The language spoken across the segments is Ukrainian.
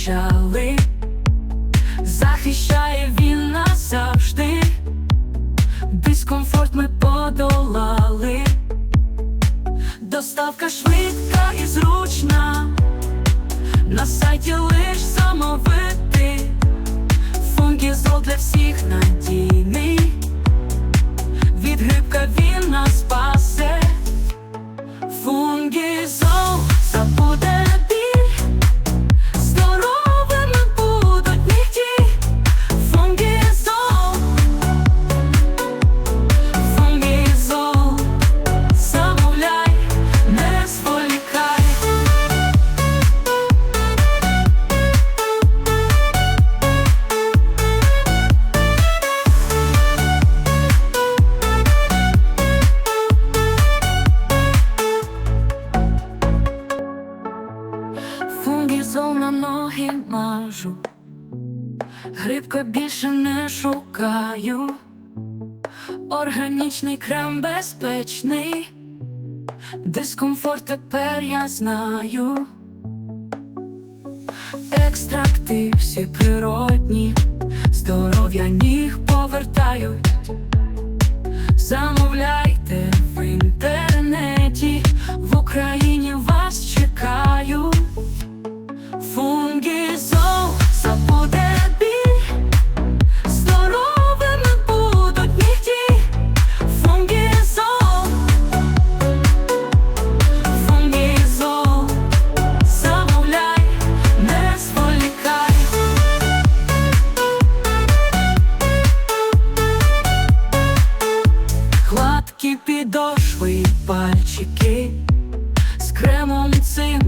захищали, захищає він нас завжди, дискомфорт ми подолали, доставка швидка і зручна, на сайті лиш замовити, функціонал для всіх надій. фунгізол на ноги мажу, грибка більше не шукаю, органічний крем безпечний, дискомфорт тепер я знаю. Екстракти всі природні, здоров'я ніг повертають.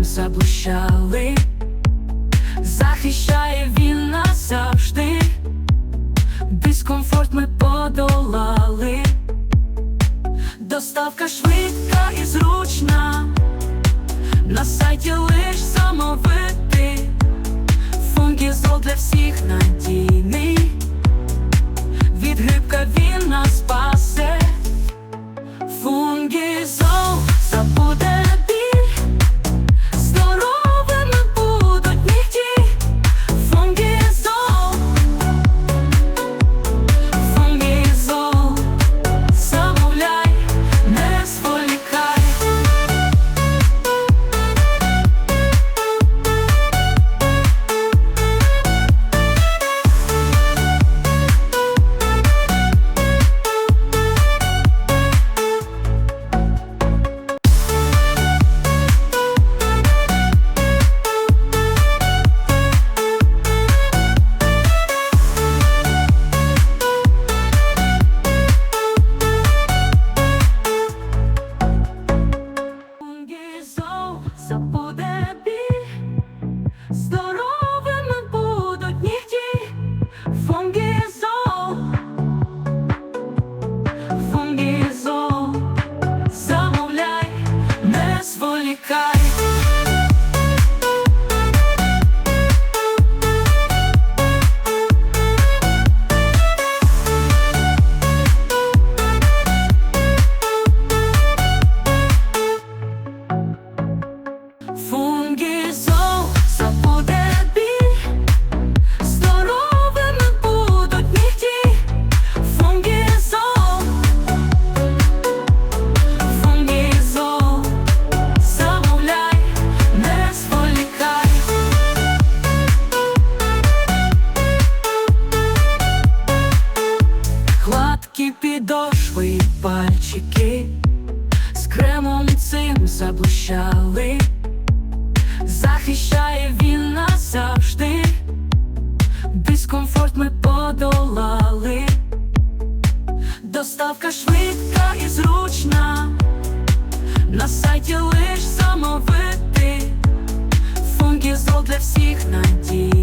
Заблищали. Захищає він нас завжди, дискомфорт ми подолали. Доставка швидка і зручна. На сайті лиш замовити. Фунгізол для всіх надійний. Підошви і пальчики з кремом цим заблищали. Захищає він нас завжди, дискомфорт ми подолали. Доставка швидка і зручна. На сайті лиш замовити. Фунгізол для всіх надій.